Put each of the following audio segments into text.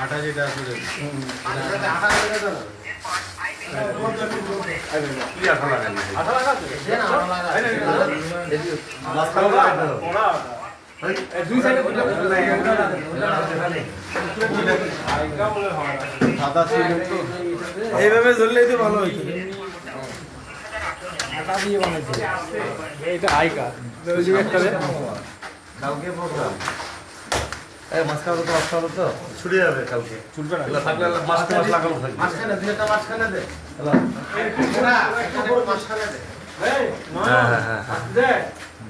আটা যেটা আছে এইভাবে ধরলেই তো ভালো হইতো এটা আইকা। কালকে প্রোগ্রাম। এই মাঝখানে তো তো ছুটে যাবে কালকে। ছুটবে না। এগুলো থাকলে মাঝখানে মাছ লাগানো থাকবে। মাঝখানে দে। এটা মাঝখানে দে। হ্যাঁ হ্যাঁ হ্যাঁ হ্যাঁ।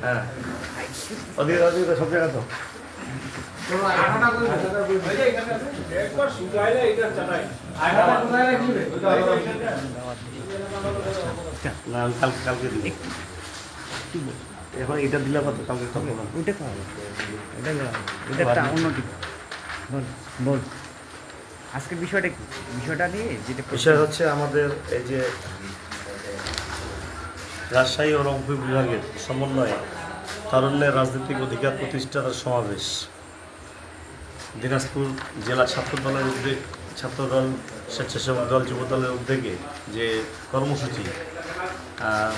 হ্যাঁ সব জায়গা তো। এখন এটা দিলে কত কালকে খাব না ওইটা খাওয়াবো এটা এটা অন্যটি বল বিষয়টা কি বিষয়টা নিয়ে যেটা বিষয় হচ্ছে আমাদের এই যে রাজশাহী ও রংপুর বিভাগের সমন্বয়ে তারুণ্যের রাজনৈতিক অধিকার প্রতিষ্ঠার সমাবেশ। দিনাজপুর জেলা ছাত্র দলের উদ্যোগ ছাত্র দল, স্বেচ্ছাসেবক দল, যুব দলের উদ্যোগে যে কর্মসূচি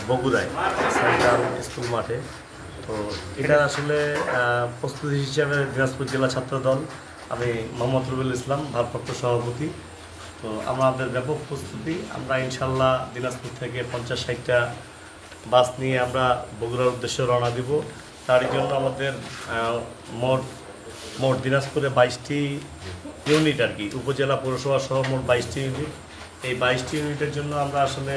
বগুড়ায়, সেন্ট্রাল স্কুল মাঠে, তো এটা আসলে প্রস্তুতি হিসাবে দিনাজপুর জেলা ছাত্র দল, আমি মোহাম্মদ রুবেল ইসলাম, ভারপ্রাপ্ত সভাপতি। তো আমাদের ব্যাপক প্রস্তুতি, আমরা ইনশাল্লাহ দিনাজপুর থেকে পঞ্চাশ ষাটটা বাস নিয়ে আমরা বগুড়ার উদ্দেশ্যে রওনা দিব। তারই জন্য আমাদের মোট মোট দিনাজপুরে বাইশটি ইউনিট আর কি, উপজেলা পৌরসভা সহ মোট বাইশটি ইউনিট। এই বাইশটি ইউনিটের জন্য আমরা আসলে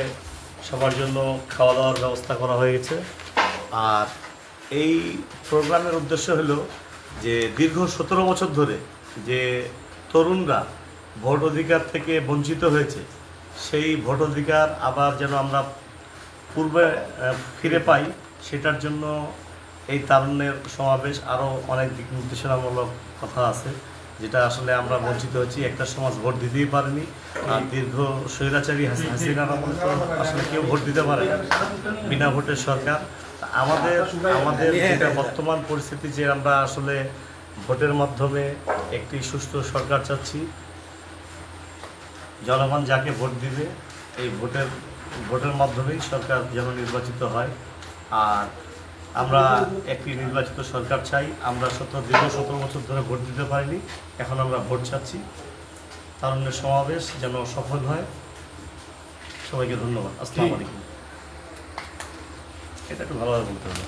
সবার জন্য খাওয়া দাওয়ার ব্যবস্থা করা হয়ে গেছে। আর এই প্রোগ্রামের উদ্দেশ্য হলো যে দীর্ঘ সতেরো বছর ধরে যে তরুণরা ভোট অধিকার থেকে বঞ্চিত হয়েছে, সেই ভোট অধিকার আবার যেন আমরা পূর্বে ফিরে পাই, সেটার জন্য এই তারুণ্যের সমাবেশ আরও অনেক দিক নির্দেশনামূলক কথা আছে, যেটা আসলে আমরা বঞ্চিত হচ্ছি। একটা সমাজ ভোট দিতেই পারেনি, আর দীর্ঘ স্বৈরাচারী হাসি- হাসিনার আসলে কেউ ভোট দিতে পারে বিনা ভোটের সরকার। আমাদের আমাদের যেটা বর্তমান পরিস্থিতি যে আমরা আসলে ভোটের মাধ্যমে একটি সুস্থ সরকার চাচ্ছি, জনগণ যাকে ভোট দিবে, এই ভোটের ভোটের মাধ্যমেই সরকার যেন নির্বাচিত হয়। আর আমরা একটি নির্বাচিত সরকার চাই। আমরা সতেরো দীর্ঘ সতেরো বছর ধরে ভোট দিতে পারিনি। এখন আমরা ভোট চাচ্ছি। তারুণ্যের সমাবেশ যেন সফল হয়। সবাইকে ধন্যবাদ। আসসালামু আলাইকুম। এটা একটু ভালোভাবে বলতে হবে।